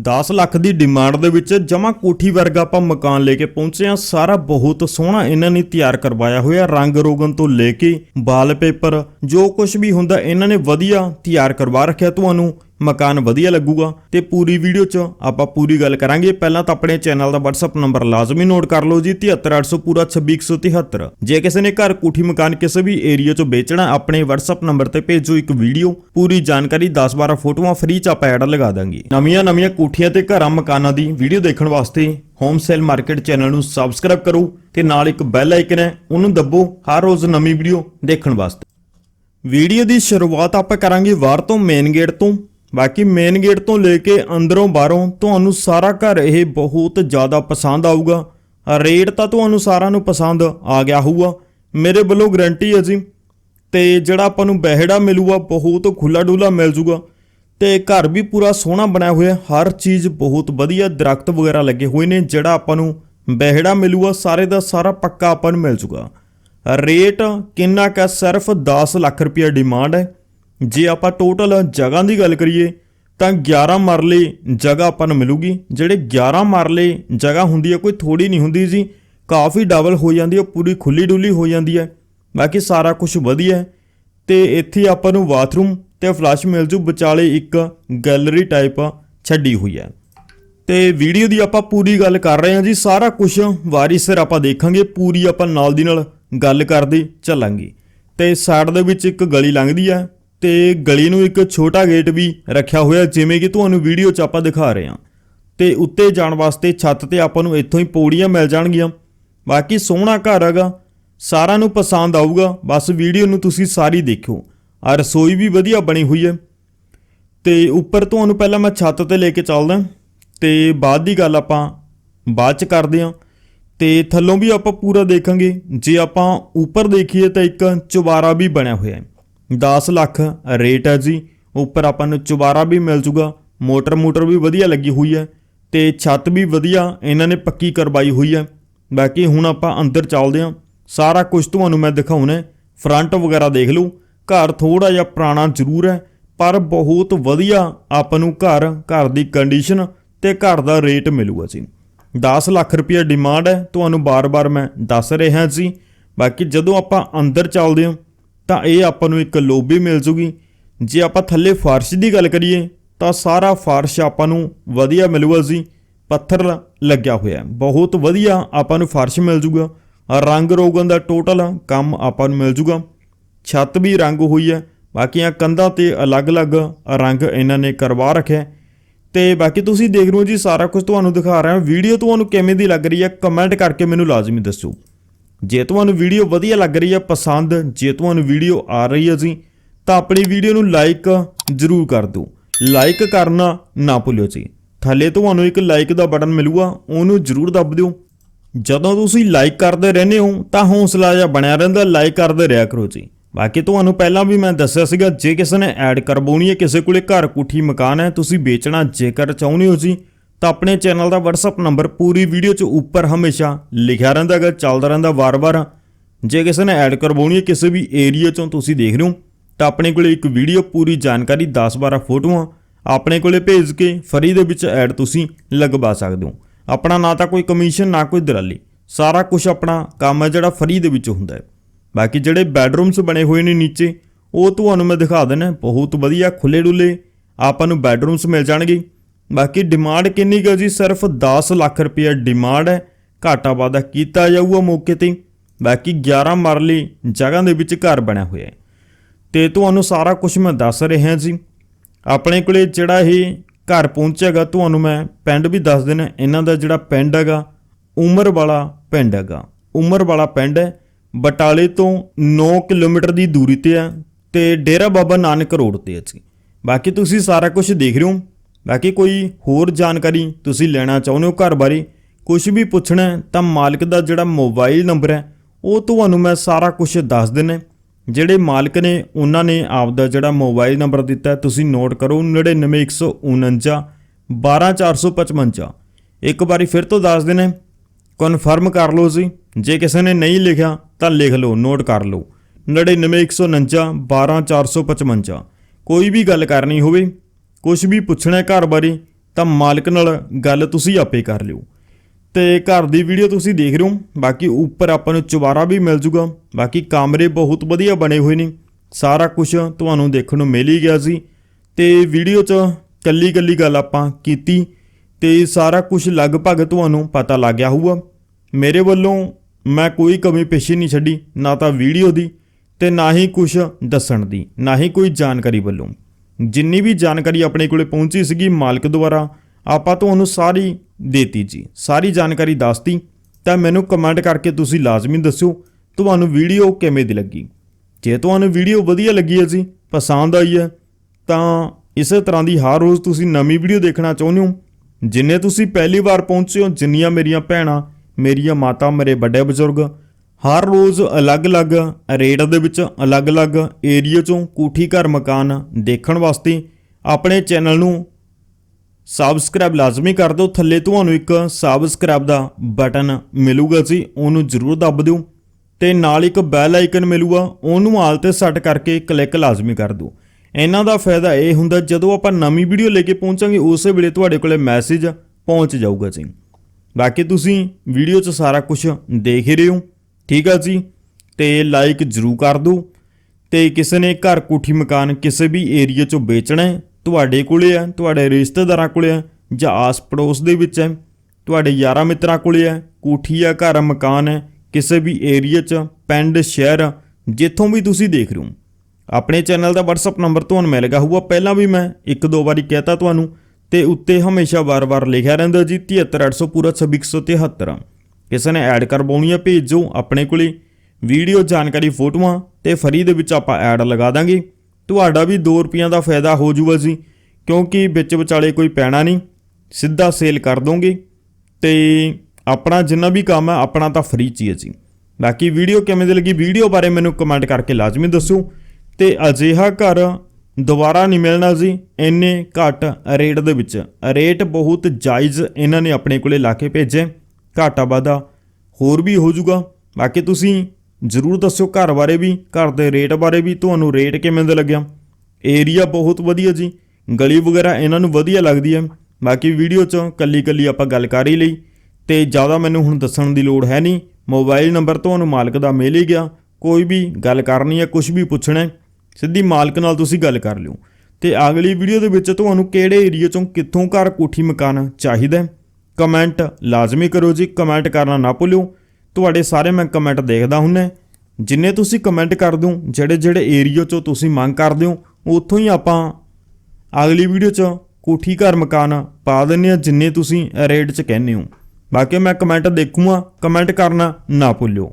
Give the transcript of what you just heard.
10 ਲੱਖ ਦੀ demand ਦੇ ਵਿੱਚ ਜਮਾ ਕੋਠੀ ਵਰਗਾ ਆਪਾਂ ਮਕਾਨ ਲੈ ਕੇ ਪਹੁੰਚੇ ਆ ਸਾਰਾ ਬਹੁਤ ਸੋਹਣਾ ਇਹਨਾਂ ਨੇ ਤਿਆਰ ਕਰਵਾਇਆ ਹੋਇਆ। ਰੰਗ ਰੋਗਨ ਤੋਂ ਲੈ ਕੇ ਵਾਲਪੇਪਰ ਜੋ ਕੁਝ ਵੀ ਹੁੰਦਾ, ਇਹਨਾਂ ਨੇ ਵਧੀਆ ਤਿਆਰ ਕਰਵਾ ਰੱਖਿਆ। ਤੁਹਾਨੂੰ ਮਕਾਨ ਵਧੀਆ ਲੱਗੂਗਾ ਤੇ ਪੂਰੀ ਵੀਡੀਓ 'ਚ ਆਪਾਂ ਪੂਰੀ ਗੱਲ ਕਰਾਂਗੇ। ਪਹਿਲਾਂ ਤਾਂ ਆਪਣੇ ਚੈਨਲ ਦਾ WhatsApp ਨੰਬਰ ਲਾਜ਼ਮੀ ਨੋਟ ਕਰ ਲਓ ਜੀ 73800 ਪੂਰਾ 26173 ਜੇ ਕਿਸੇ ਨੇ ਘਰ, ਕੋਠੀ, ਮਕਾਨ ਕਿਸੇ ਵੀ ਏਰੀਆ 'ਚੋਂ ਵੇਚਣਾ, ਆਪਣੇ WhatsApp ਨੰਬਰ ਤੇ ਭੇਜੋ ਇੱਕ ਵੀਡੀਓ। ਪੂਰੀ ਜਾਣਕਾਰੀ 10-12 ਫੋਟੋਆਂ ਫ੍ਰੀ 'ਚ ਆਪਾਂ ਐਡ ਲਗਾ ਦਾਂਗੇ। ਨਵੀਆਂ ਨਵੀਆਂ ਕੋਠੀਆਂ ਤੇ ਘਰਾਂ ਮਕਾਨਾਂ ਦੀ ਵੀਡੀਓ ਦੇਖਣ ਵਾਸਤੇ ਹੋਮ ਸੇਲ ਮਾਰਕੀਟ ਚੈਨਲ ਨੂੰ ਸਬਸਕ੍ਰਾਈਬ ਕਰੋ ਤੇ ਨਾਲ ਇੱਕ ਬੈਲ ਆਈਕਨ ਹੈ, ਉਹਨੂੰ ਦੱਬੋ ਹਰ ਰੋਜ਼ ਨਵੀਂ ਵੀਡੀਓ ਦੇਖਣ ਵਾਸਤੇ। ਵੀਡੀਓ ਦੀ ਸ਼ੁਰੂਆਤ ਆਪਾਂ ਕਰਾਂਗੇ ਬਾਹਰ ਤੋਂ ਮੇਨ ਗੇਟ ਤੋਂ। ਬਾਕੀ ਮੇਨ ਗੇਟ ਤੋਂ ਲੈ ਕੇ ਅੰਦਰੋਂ ਬਾਹਰੋਂ ਤੁਹਾਨੂੰ ਸਾਰਾ ਘਰ ਇਹ ਬਹੁਤ ਜ਼ਿਆਦਾ ਪਸੰਦ ਆਊਗਾ। ਰੇਟ ਤਾਂ ਤੁਹਾਨੂੰ ਸਾਰਿਆਂ ਨੂੰ ਪਸੰਦ ਆ ਗਿਆ ਹੋਊਗਾ। ਮੇਰੇ ਵੱਲੋਂ ਗਰੰਟੀ ਹੈ ਜੀ। ਤੇ ਜਿਹੜਾ ਆਪਾਂ ਨੂੰ ਬਹਿੜਾ ਮਿਲੂਗਾ, ਬਹੁਤ ਖੁੱਲਾ ਡੁੱਲਾ ਮਿਲ ਜੂਗਾ। ਤੇ ਘਰ ਵੀ ਪੂਰਾ ਸੋਹਣਾ ਬਣਿਆ ਹੋਇਆ। ਹਰ ਚੀਜ਼ ਬਹੁਤ ਵਧੀਆ, ਦਰਖਤ ਵਗੈਰਾ ਲੱਗੇ ਹੋਏ ਨੇ। ਜਿਹੜਾ ਆਪਾਂ ਨੂੰ ਬਹਿੜਾ ਮਿਲੂਗਾ, ਸਾਰੇ ਦਾ ਸਾਰਾ ਪੱਕਾ ਆਪਾਂ ਨੂੰ ਮਿਲ ਜੂਗਾ। ਰੇਟ ਕਿੰਨਾ ਕਾ ਸਿਰਫ 10 ਲੱਖ ਰੁਪਏ ਡਿਮਾਂਡ ਹੈ। ਜੇ ਆਪਾਂ ਟੋਟਲ ਜਗ੍ਹਾ ਦੀ ਗੱਲ ਕਰੀਏ, ਤਾਂ 11 ਮਰਲੇ ਜਗ੍ਹਾ ਆਪਾਂ ਨੂੰ ਮਿਲੂਗੀ। ਜਿਹੜੇ 11 ਮਰਲੇ ਜਗ੍ਹਾ ਹੁੰਦੀ ਹੈ, ਕੋਈ ਥੋੜੀ ਨਹੀਂ ਹੁੰਦੀ ਜੀ। ਕਾਫੀ ਡਬਲ ਹੋ ਜਾਂਦੀ ਹੈ, ਪੂਰੀ ਖੁੱਲੀ ਡੁੱਲੀ ਹੋ ਜਾਂਦੀ ਹੈ। ਬਾਕੀ ਸਾਰਾ ਕੁਝ ਵਧੀਆ ਹੈ। ਤੇ ਇੱਥੇ ਆਪਾਂ ਨੂੰ ਬਾਥਰੂਮ ਤੇ ਫਲਸ਼ ਮਿਲ ਜੂ, ਵਿਚਾਲੇ ਇੱਕ ਗੈਲਰੀ ਟਾਈਪ ਛੱਡੀ ਹੋਈ ਹੈ। ਤੇ ਵੀਡੀਓ ਦੀ ਆਪਾਂ ਪੂਰੀ ਗੱਲ ਕਰ ਰਹੇ ਹਾਂ ਜੀ। ਸਾਰਾ ਕੁਝ ਵਾਰੀ ਸਿਰ ਆਪਾਂ ਦੇਖਾਂਗੇ, ਪੂਰੀ ਆਪਾਂ ਨਾਲ ਦੀ ਨਾਲ ਗੱਲ ਕਰਦੇ ਚੱਲਾਂਗੇ। ਤੇ ਸਾਈਡ ਦੇ ਵਿੱਚ ਇੱਕ ਗਲੀ ਲੰਘਦੀ ਹੈ ਤੇ ਗਲੀ ਨੂੰ ਇੱਕ ਛੋਟਾ ਗੇਟ ਵੀ ਰੱਖਿਆ ਹੋਇਆ, ਜਿਵੇਂ ਕਿ ਤੁਹਾਨੂੰ ਵੀਡੀਓ 'ਚ ਆਪਾਂ ਦਿਖਾ ਰਹੇ ਹਾਂ। ਤੇ ਉੱਤੇ ਜਾਣ ਵਾਸਤੇ ਛੱਤ ਤੇ ਆਪਾਂ ਨੂੰ ਇੱਥੋਂ ਹੀ ਪੌੜੀਆਂ ਮਿਲ ਜਾਣਗੀਆਂ। ਬਾਕੀ ਸੋਹਣਾ ਘਰ ਹੈਗਾ, ਸਾਰਿਆਂ ਨੂੰ ਪਸੰਦ ਆਊਗਾ, ਬਸ ਵੀਡੀਓ ਨੂੰ ਤੁਸੀਂ ਸਾਰੀ ਦੇਖਿਓ। ਆ ਰਸੋਈ ਵੀ ਵਧੀਆ ਬਣੀ ਹੋਈ ਹੈ। ਤੇ ਉੱਪਰ ਤੁਹਾਨੂੰ ਪਹਿਲਾਂ ਮੈਂ ਛੱਤ ਤੇ ਲੈ ਕੇ ਚੱਲਦਾ ਤੇ ਬਾਅਦ ਦੀ ਗੱਲ ਆਪਾਂ ਬਾਅਦ ਚ ਕਰਦੇ ਹਾਂ। ਤੇ ਥੱਲੋਂ ਵੀ ਆਪਾਂ ਪੂਰਾ ਦੇਖਾਂਗੇ। ਜੇ ਆਪਾਂ ਉੱਪਰ ਦੇਖੀਏ ਤਾਂ ਇੱਕ ਚੁਬਾਰਾ ਵੀ ਬਣਿਆ ਹੋਇਆ ਹੈ। 10 ਲੱਖ ਰੇਟ ਹੈ ਜੀ। ਉੱਪਰ ਆਪਾਂ ਨੂੰ ਚੁਬਾਰਾ ਵੀ ਮਿਲ ਜੂਗਾ। ਮੋਟਰ ਮੋਟਰ ਵੀ ਵਧੀਆ ਲੱਗੀ ਹੋਈ ਹੈ ਤੇ ਛੱਤ ਵੀ ਵਧੀਆ ਇਹਨਾਂ ਨੇ ਪੱਕੀ ਕਰਵਾਈ ਹੋਈ ਹੈ। ਬਾਕੀ ਹੁਣ ਆਪਾਂ ਅੰਦਰ ਚੱਲਦੇ ਹਾਂ। ਸਾਰਾ ਕੁਝ ਤੁਹਾਨੂੰ ਮੈਂ ਦਿਖਾਉਣਾ ਫਰੰਟ ਵਗੈਰਾ ਦੇਖ ਲਓ। ਘਰ ਥੋੜਾ ਜਿਹਾ ਪੁਰਾਣਾ ਜ਼ਰੂਰ ਹੈ, ਪਰ ਬਹੁਤ ਵਧੀਆ ਆਪਾਂ ਨੂੰ ਘਰ ਘਰ ਦੀ ਕੰਡੀਸ਼ਨ ਤੇ ਘਰ ਦਾ ਰੇਟ ਮਿਲੂਗਾ ਜੀ। 10 ਲੱਖ ਰੁਪਏ ਡਿਮਾਂਡ ਹੈ। ਤੁਹਾਨੂੰ ਬਾਰ-ਬਾਰ ਮੈਂ ਦੱਸ ਰਿਹਾ ਜੀ। ਬਾਕੀ ਜਦੋਂ ਆਪਾਂ ਅੰਦਰ ਚੱਲਦੇ ਹਾਂ ਤਾਂ ਇਹ ਆਪਾਂ ਨੂੰ ਇੱਕ ਲੋਬੀ ਮਿਲ ਜੂਗੀ। ਜੇ ਆਪਾਂ ਥੱਲੇ ਫਰਸ਼ ਦੀ ਗੱਲ ਕਰੀਏ, ਤਾਂ ਸਾਰਾ ਫਰਸ਼ ਆਪਾਂ ਨੂੰ ਵਧੀਆ ਮਿਲੂਗਾ ਜੀ। ਪੱਥਰ ਲੱਗਿਆ ਹੋਇਆ ਬਹੁਤ ਵਧੀਆ ਆਪਾਂ ਨੂੰ ਫਰਸ਼ ਮਿਲ ਜੂਗਾ। ਰੰਗ ਰੋਗਨ ਦਾ ਟੋਟਲ ਕੰਮ ਆਪਾਂ ਨੂੰ ਮਿਲ ਜੂਗਾ। ਛੱਤ ਵੀ ਰੰਗ ਹੋਈ ਹੈ। ਬਾਕੀਆਂ ਕੰਧਾਂ ਤੇ ਅਲੱਗ-ਅਲੱਗ ਰੰਗ ਇਹਨਾਂ ਨੇ ਕਰਵਾ ਰੱਖਿਆ ਹੈ। ਤੇ ਬਾਕੀ ਤੁਸੀਂ ਦੇਖ ਰਹੇ ਹੋ ਜੀ, ਸਾਰਾ ਕੁਝ ਤੁਹਾਨੂੰ ਦਿਖਾ ਰਿਹਾ ਵੀਡੀਓ ਤੁਹਾਨੂੰ ਕਿਵੇਂ ਦੀ ਲੱਗ ਰਹੀ ਹੈ ਕਮੈਂਟ ਕਰਕੇ ਮੈਨੂੰ ਲਾਜ਼ਮੀ ਦੱਸੋ। ਜੇ ਤੁਹਾਨੂੰ ਵੀਡੀਓ ਵਧੀਆ ਲੱਗ ਰਹੀ ਹੈ ਪਸੰਦ, ਜੇ ਤੁਹਾਨੂੰ ਵੀਡੀਓ ਆ ਰਹੀ ਹੈ ਜੀ, ਤਾਂ ਆਪਣੀ ਵੀਡੀਓ ਨੂੰ ਲਾਈਕ ਜ਼ਰੂਰ ਕਰ ਦਿਓ। ਲਾਈਕ ਕਰਨਾ ਨਾ ਭੁੱਲਿਓ ਜੀ। ਥੱਲੇ ਤੁਹਾਨੂੰ ਇੱਕ ਲਾਈਕ ਦਾ ਬਟਨ ਮਿਲੂਗਾ, ਉਹਨੂੰ ਜ਼ਰੂਰ ਦੱਬ ਦਿਓ। ਜਦੋਂ ਤੁਸੀਂ ਲਾਈਕ ਕਰਦੇ ਰਹਿੰਦੇ ਹੋ, ਤਾਂ ਹੌਸਲਾ ਜਿਹਾ ਬਣਿਆ ਰਹਿੰਦਾ ਲਾਈਕ ਕਰਦੇ ਰਿਹਾ ਕਰੋ ਜੀ। ਬਾਕੀ ਤੁਹਾਨੂੰ ਪਹਿਲਾਂ ਵੀ ਮੈਂ ਦੱਸਿਆ ਸੀਗਾ, ਜੇ ਕਿਸੇ ਨੇ ਐਡ ਕਰਵਾਉਣੀ ਹੈ, ਕਿਸੇ ਕੋਲੇ ਘਰ ਕੋਠੀ ਮਕਾਨ ਹੈ, ਤੁਸੀਂ ਵੇਚਣਾ ਜੇਕਰ ਚਾਹੁੰਦੇ ਹੋ ਜੀ ਤਾਂ ਆਪਣੇ ਚੈਨਲ ਦਾ WhatsApp ਨੰਬਰ ਪੂਰੀ ਵੀਡੀਓ 'ਚ ਉੱਪਰ ਹਮੇਸ਼ਾ ਲਿਖਿਆ ਰਹਿੰਦਾ ਹੈਗਾ, ਚੱਲਦਾ ਰਹਿੰਦਾ ਵਾਰ-ਵਾਰ। ਜੇ ਕਿਸੇ ਨੇ ਐਡ ਕਰਵਾਉਣੀ ਹੈ ਕਿਸੇ ਵੀ ਏਰੀਆ 'ਚੋਂ ਤੁਸੀਂ ਦੇਖ ਰਹੇ ਹੋ, ਤਾਂ ਆਪਣੇ ਕੋਲੇ ਇੱਕ ਵੀਡੀਓ ਪੂਰੀ ਜਾਣਕਾਰੀ 10-12 ਫੋਟੋਆਂ ਆਪਣੇ ਕੋਲੇ ਭੇਜ ਕੇ ਫਰੀ ਦੇ ਵਿੱਚ ਐਡ ਤੁਸੀਂ ਲਗਵਾ ਸਕਦੇ ਹੋ। ਆਪਣਾ ਨਾ ਤਾਂ ਕੋਈ ਕਮਿਸ਼ਨ ਨਾ ਕੋਈ ਦਲਾਲੀ। ਸਾਰਾ ਕੁਝ ਆਪਣਾ ਕੰਮ ਹੈ ਜਿਹੜਾ ਫਰੀ ਦੇ ਵਿੱਚ ਹੁੰਦਾ ਹੈ। ਬਾਕੀ ਜਿਹੜੇ ਬੈਡਰੂਮਸ ਬਣੇ ਹੋਏ ਨੇ ਨੀਚੇ, ਉਹ ਤੁਹਾਨੂੰ ਮੈਂ ਦਿਖਾ ਦਿੰਦਾ ਬਹੁਤ ਵਧੀਆ ਖੁੱਲੇ ਡੁੱਲੇ ਆਪਾਂ ਨੂੰ ਬੈਡਰੂਮਸ ਮਿਲ ਜਾਣਗੇ। ਬਾਕੀ ਡਿਮਾਂਡ ਕਿੰਨੀ ਕੁ ਜੀ? ਸਿਰਫ 10 ਲੱਖ ਰੁਪਏ ਡਿਮਾਂਡ ਹੈ। ਘਾਟਾ ਵਾਧਾ ਕੀਤਾ ਜਾਊਗਾ ਮੌਕੇ ਤੇ। ਬਾਕੀ 11 ਮਰਲੀ ਜਗ੍ਹਾ ਦੇ ਵਿੱਚ ਘਰ ਬਣਿਆ ਹੋਇਆ ਹੈ। ਤੇ ਤੁਹਾਨੂੰ ਸਾਰਾ ਕੁਝ ਮੈਂ ਦੱਸ ਰਿਹਾ ਜੀ। ਆਪਣੇ ਕੋਲੇ ਜਿਹੜਾ ਇਹ ਘਰ ਪਹੁੰਚੇਗਾ ਤੁਹਾਨੂੰ ਮੈਂ ਪਿੰਡ ਵੀ ਦੱਸ ਦੇਣਾ ਇਹਨਾਂ ਦਾ ਜਿਹੜਾ ਪਿੰਡ ਹੈਗਾ ਉਮਰ ਵਾਲਾ ਪਿੰਡ ਹੈਗਾ। ਉਮਰ ਵਾਲਾ ਪਿੰਡ ਹੈ, ਬਟਾਲੇ ਤੋਂ 9 ਕਿਲੋਮੀਟਰ ਦੀ ਦੂਰੀ ਤੇ ਹੈ ਤੇ ਡੇਰਾ ਬਾਬਾ ਨਾਨਕ ਰੋਡ ਤੇ ਹੈ ਜੀ। ਬਾਕੀ ਤੁਸੀਂ ਸਾਰਾ ਕੁਝ ਦੇਖ ਰਹੇ ਹੋ। ਬਾਕੀ ਕੋਈ ਹੋਰ ਜਾਣਕਾਰੀ ਤੁਸੀਂ ਲੈਣਾ ਚਾਹੁੰਦੇ ਹੋ ਘਰ ਬਾਰੇ ਕੁਝ ਵੀ ਪੁੱਛਣਾ ਤਾਂ ਮਾਲਕ ਦਾ ਜਿਹੜਾ ਮੋਬਾਈਲ ਨੰਬਰ ਹੈ, ਉਹ ਤੁਹਾਨੂੰ ਮੈਂ ਸਾਰਾ ਕੁਝ ਦੱਸ ਦੇਣਾ ਜਿਹੜੇ ਮਾਲਕ ਨੇ, ਉਹਨਾਂ ਨੇ ਆਪਦਾ ਜਿਹੜਾ ਮੋਬਾਈਲ ਨੰਬਰ ਦਿੱਤਾ ਤੁਸੀਂ ਨੋਟ ਕਰੋ 99149 12455 ਇੱਕ ਵਾਰੀ ਫਿਰ ਤੋਂ ਦੱਸ ਦੇਣਾ ਕਨਫਰਮ ਕਰ ਲਓ ਜੀ ਜੇ ਕਿਸੇ ਨੇ ਨਹੀਂ ਲਿਖਿਆ ਤਾਂ ਲਿਖ ਲਓ ਨੋਟ ਕਰ ਲਓ। 99149 12455 ਕੋਈ ਵੀ ਗੱਲ ਕਰਨੀ ਹੋਵੇ ਕੁਝ ਵੀ ਪੁੱਛਣਾ ਹੈ ਘਰ ਬਾਰੇ, ਤਾਂ ਮਾਲਕ ਨਾਲ ਗੱਲ ਤੁਸੀਂ ਆਪੇ ਕਰ ਲਿਓ। ਤੇ ਘਰ ਦੀ ਵੀਡੀਓ ਤੁਸੀਂ ਦੇਖ ਰਹੇ ਹੋ, ਬਾਕੀ ਉੱਪਰ ਆਪਾਂ ਨੂੰ ਚੁਬਾਰਾ ਵੀ ਮਿਲ ਜੂਗਾ। ਬਾਕੀ ਕਮਰੇ ਬਹੁਤ ਵਧੀਆ ਬਣੇ ਹੋਏ ਨੇ। ਸਾਰਾ ਕੁਝ ਤੁਹਾਨੂੰ ਦੇਖਣ ਨੂੰ ਮਿਲ ਹੀ ਗਿਆ ਸੀ। ਤੇ ਵੀਡੀਓ 'ਚ ਕੱਲੀ ਕੱਲੀ ਗੱਲ ਆਪਾਂ ਕੀਤੀ, ਤੇ ਸਾਰਾ ਕੁਝ ਲਗਭਗ ਤੁਹਾਨੂੰ ਪਤਾ ਲੱਗ ਗਿਆ ਹੋਊਗਾ। ਮੇਰੇ ਵੱਲੋਂ ਮੈਂ ਕੋਈ ਕਮੀ ਪੇਸ਼ੀ ਨਹੀਂ ਛੱਡੀ, ਨਾ ਤਾਂ ਵੀਡੀਓ ਦੀ, ਤੇ ਨਾ ਹੀ ਕੁਝ ਦੱਸਣ ਦੀ, ਨਾ ਹੀ ਕੋਈ ਜਾਣਕਾਰੀ ਵੱਲੋਂ। ਜਿੰਨੀ ਵੀ ਜਾਣਕਾਰੀ ਆਪਣੇ ਕੋਲੇ ਪਹੁੰਚੀ ਸੀਗੀ ਮਾਲਕ ਦੁਆਰਾ, ਆਪਾਂ ਤੁਹਾਨੂੰ ਸਾਰੀ ਦੇਤੀ ਜੀ। ਸਾਰੀ ਜਾਣਕਾਰੀ ਦੱਸਤੀ, ਤਾਂ ਮੈਨੂੰ ਕਮੈਂਟ ਕਰਕੇ ਤੁਸੀਂ ਲਾਜ਼ਮੀ ਦੱਸਿਓ, ਤੁਹਾਨੂੰ ਵੀਡੀਓ ਕਿਵੇਂ ਦੀ ਲੱਗੀ। ਜੇ ਤੁਹਾਨੂੰ ਵੀਡੀਓ ਵਧੀਆ ਲੱਗੀ ਹੈ ਜੀ, ਪਸੰਦ ਆਈ ਹੈ, ਤਾਂ ਇਸੇ ਤਰ੍ਹਾਂ ਦੀ ਹਰ ਰੋਜ਼ ਤੁਸੀਂ ਨਵੀਂ ਵੀਡੀਓ ਦੇਖਣਾ ਚਾਹੁੰਦੇ ਹੋ, ਜਿੰਨੇ ਤੁਸੀਂ ਪਹਿਲੀ ਵਾਰ ਪਹੁੰਚੇ ਹੋ, ਜਿੰਨੀਆਂ ਮੇਰੀਆਂ ਭੈਣਾਂ, ਮੇਰੀਆਂ ਮਾਤਾ, ਮੇਰੇ ਵੱਡੇ ਬਜ਼ੁਰਗ ਹਰ ਰੋਜ਼ ਅਲੱਗ-ਅਲੱਗ ਰੇਟ ਦੇ ਵਿੱਚ ਅਲੱਗ-ਅਲੱਗ ਏਰੀਆ ਚੋਂ ਕੋਠੀ ਘਰ ਮਕਾਨ ਦੇਖਣ ਵਾਸਤੇ ਆਪਣੇ ਚੈਨਲ ਨੂੰ ਸਬਸਕ੍ਰਾਈਬ ਲਾਜ਼ਮੀ ਕਰ ਦਿਓ। ਥੱਲੇ ਤੁਹਾਨੂੰ ਇੱਕ ਸਬਸਕ੍ਰਾਈਬ ਦਾ ਬਟਨ ਮਿਲੂਗਾ ਜੀ, ਉਹਨੂੰ ਜ਼ਰੂਰ ਦੱਬ ਦਿਓ ਤੇ ਨਾਲ ਇੱਕ ਬੈਲ ਆਈਕਨ ਮਿਲੂਗਾ, ਉਹਨੂੰ ਆਲ ਤੇ ਸੈੱਟ ਕਰਕੇ ਕਲਿੱਕ ਲਾਜ਼ਮੀ ਕਰ ਦਿਓ। ਇਹਨਾਂ ਦਾ ਫਾਇਦਾ ਇਹ ਹੁੰਦਾ, ਜਦੋਂ ਆਪਾਂ ਨਵੀਂ ਵੀਡੀਓ ਲੈ ਕੇ ਪਹੁੰਚਾਂਗੇ, ਉਸੇ ਵੇਲੇ ਤੁਹਾਡੇ ਕੋਲੇ ਮੈਸੇਜ ਪਹੁੰਚ ਜਾਊਗਾ ਜੀ। ਬਾਕੀ ਤੁਸੀਂ ਵੀਡੀਓ 'ਚ ਸਾਰਾ ਕੁਝ ਦੇਖ ਹੀ ਰਹੇ ਹੋ। ਠੀਕ ਆ ਜੀ? ਤੇ ਲਾਈਕ ਜ਼ਰੂਰ ਕਰ ਦਿਓ। ਤੇ ਕਿਸੇ ਨੇ ਘਰ ਕੋਠੀ ਮਕਾਨ ਕਿਸੇ ਵੀ ਏਰੀਆ 'ਚੋਂ ਵੇਚਣਾ ਹੈ, ਤੁਹਾਡੇ ਕੋਲੇ ਹੈ ਤੁਹਾਡੇ ਰਿਸ਼ਤੇਦਾਰਾਂ ਕੋਲੇ ਹੈ ਜਾਂ ਆਸ ਪੜੋਸ ਦੇ ਵਿੱਚ ਹੈ, ਤੁਹਾਡੇ ਯਾਰਾਂ ਮਿੱਤਰਾਂ ਕੋਲੇ ਹੈ ਕੋਠੀ ਹੈ ਘਰ ਮਕਾਨ ਹੈ ਕਿਸੇ ਵੀ ਏਰੀਆ 'ਚ, ਪਿੰਡ, ਸ਼ਹਿਰ ਜਿੱਥੋਂ ਵੀ ਤੁਸੀਂ ਦੇਖ ਰਹੇ ਹੋ। ਆਪਣੇ ਚੈਨਲ ਦਾ WhatsApp ਨੰਬਰ ਤੁਹਾਨੂੰ ਮਿਲ ਗਿਆ ਹੋਊਗਾ। ਪਹਿਲਾਂ ਵੀ ਮੈਂ ਇੱਕ ਦੋ ਵਾਰੀ ਕਹਿਤਾ ਤੁਹਾਨੂੰ ਤੇ ਉੱਤੇ ਹਮੇਸ਼ਾ ਵਾਰ-ਵਾਰ ਲਿਖਿਆ ਰਹਿੰਦਾ ਜੀ 73800 ਪੂਰਾ 2673 ਕਿਸੇ ਨੇ ਐਡ ਕਰਵਾਉਣੀ ਆ, ਭੇਜੋ ਆਪਣੇ ਕੋਲੇ। ਵੀਡੀਓ ਜਾਣਕਾਰੀ ਫੋਟੋਆਂ ਤੇ ਫਰੀ ਦੇ ਵਿੱਚ ਆਪਾਂ ਐਡ ਲਗਾ ਦਾਂਗੇ। ਤੁਹਾਡਾ ਵੀ 2 ਰੁਪਈਆਂ ਦਾ ਫਾਇਦਾ ਹੋ ਜੂਗਾ ਜੀ, ਕਿਉਂਕਿ ਵਿੱਚ ਵਿਚਾਲੇ ਕੋਈ ਪੈਣਾ ਨਹੀਂ। ਸਿੱਧਾ ਸੇਲ ਕਰ ਦੋਗੇ ਤੇ ਆਪਣਾ ਜਿੰਨਾ ਵੀ ਕੰਮ ਹੈ ਆਪਣਾ ਤਾਂ ਫ੍ਰੀ ਚ ਹੀ ਹੈ ਜੀ। ਬਾਕੀ ਵੀਡੀਓ ਕਿਵੇਂ ਦੀ ਲੱਗੀ, ਵੀਡੀਓ ਬਾਰੇ ਮੈਨੂੰ ਕਮੈਂਟ ਕਰਕੇ ਲਾਜ਼ਮੀ ਦੱਸੋ। ਤੇ ਅਜਿਹਾ ਘਰ ਦੁਬਾਰਾ ਨਹੀਂ ਮਿਲਣਾ ਜੀ, ਇੰਨੇ ਘੱਟ ਰੇਟ ਦੇ ਵਿੱਚ। ਰੇਟ ਬਹੁਤ ਜਾਇਜ਼ ਇਹਨਾਂ ਨੇ ਆਪਣੇ ਕੋਲੇ ਲਾ ਕੇ ਭੇਜੇ। ਘਾਟਾ ਵਾਧਾ, ਹੋਰ ਵੀ ਹੋ ਜਾਊਗਾ। ਬਾਕੀ ਤੁਸੀਂ ਜਰੂਰ ਦੱਸਿਓ ਘਰ ਬਾਰੇ ਵੀ, ਘਰ ਦੇ ਰੇਟ ਬਾਰੇ ਵੀ ਤੁਹਾਨੂੰ ਰੇਟ ਕਿਵੇਂ ਦਾ ਲੱਗਿਆ। ਏਰੀਆ ਬਹੁਤ ਵਧੀਆ ਜੀ, ਗਲੀ ਵਗੈਰਾ ਇਹਨਾਂ ਨੂੰ ਵਧੀਆ ਲੱਗਦੀ ਹੈ। ਬਾਕੀ ਵੀਡੀਓ 'ਚ ਕੱਲੀ ਕੱਲੀ ਆਪਾਂ ਗੱਲ ਕਰ ਹੀ ਲਈ। ਤੇ ਜ਼ਿਆਦਾ ਮੈਨੂੰ ਹੁਣ ਦੱਸਣ ਦੀ ਲੋੜ ਹੈ ਨਹੀਂ ਮੋਬਾਈਲ ਨੰਬਰ ਤੁਹਾਨੂੰ ਮਾਲਕ ਦਾ ਮਿਲ ਹੀ ਗਿਆ। ਕੋਈ ਵੀ ਗੱਲ ਕਰਨੀ ਹੈ ਕੁਝ ਵੀ ਪੁੱਛਣਾ ਸਿੱਧੀ ਮਾਲਕ ਨਾਲ ਤੁਸੀਂ ਗੱਲ ਕਰ ਲਿਓ। ਤੇ ਅਗਲੀ ਵੀਡੀਓ ਦੇ ਵਿੱਚ ਤੁਹਾਨੂੰ ਕਿਹੜੇ ਏਰੀਆ ਚੋਂ ਕਿੱਥੋਂ ਘਰ ਕੋਠੀ ਮਕਾਨ ਚਾਹੀਦਾ ਕਮੈਂਟ ਲਾਜ਼ਮੀ ਕਰੋ ਜੀ, ਕਮੈਂਟ ਕਰਨਾ ਨਾ ਭੁੱਲਿਓ। ਤੁਹਾਡੇ ਸਾਰੇ ਮੈਂ ਕਮੈਂਟ ਦੇਖਦਾ ਹੁੰਨਾ ਜਿੰਨੇ ਤੁਸੀਂ ਕਮੈਂਟ ਕਰ ਦਿਓ ਜਿਹੜੇ ਜਿਹੜੇ ਏਰੀਆ ਚੋਂ ਤੁਸੀਂ ਮੰਗ ਕਰਦੇ ਹੋ, ਉੱਥੋਂ ਹੀ ਆਪਾਂ ਅਗਲੀ ਵੀਡੀਓ 'ਚ ਕੋਠੀ ਘਰ ਮਕਾਨ ਪਾ ਦਿੰਨੇ ਆ ਜਿੰਨੇ ਤੁਸੀਂ ਰੇਟ 'ਚ ਕਹਿੰਦੇ ਹੋ। ਬਾਕੀ ਮੈਂ ਕਮੈਂਟ ਦੇਖੂਗਾ, ਕਮੈਂਟ ਕਰਨਾ ਨਾ ਭੁੱਲਿਓ।